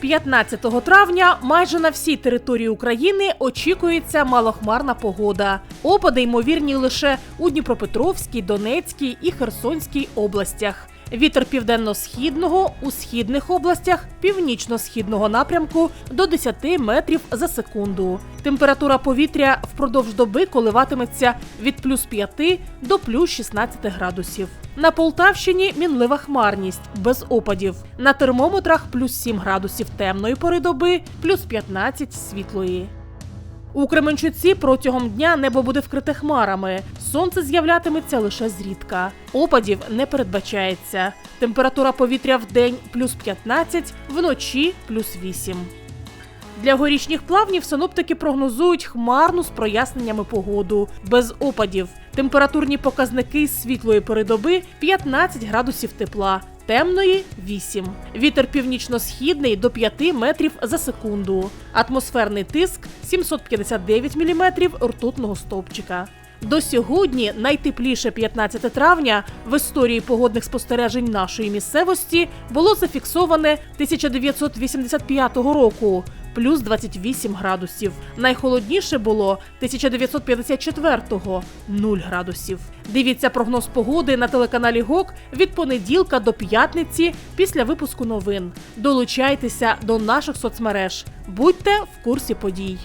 15 травня майже на всій території України очікується малохмарна погода. Опади ймовірні лише у Дніпропетровській, Донецькій і Херсонській областях. Вітер південно-східного у східних областях північно-східного напрямку до 10 метрів за секунду. Температура повітря впродовж доби коливатиметься від плюс 5 до плюс 16 градусів. На Полтавщині мінлива хмарність без опадів. На термометрах плюс 7 градусів темної пори доби, плюс 15 світлої. У Кременчуці протягом дня небо буде вкрите хмарами. Сонце з'являтиметься лише зрідка. Опадів не передбачається. Температура повітря в день плюс 15, вночі плюс 8. Для горішніх плавнів синоптики прогнозують хмарну з проясненнями погоду, без опадів. Температурні показники світлої передоби 15 градусів тепла, темної 8. Вітер північно-східний до 5 метрів за секунду. Атмосферний тиск 759 міліметрів ртутного стовпчика. До сьогодні найтепліше 15 травня в історії погодних спостережень нашої місцевості було зафіксоване 1985 року. Плюс 28 градусів. Найхолодніше було 1954-го – 0 градусів. Дивіться прогноз погоди на телеканалі ГОК від понеділка до п'ятниці після випуску новин. Долучайтеся до наших соцмереж. Будьте в курсі подій.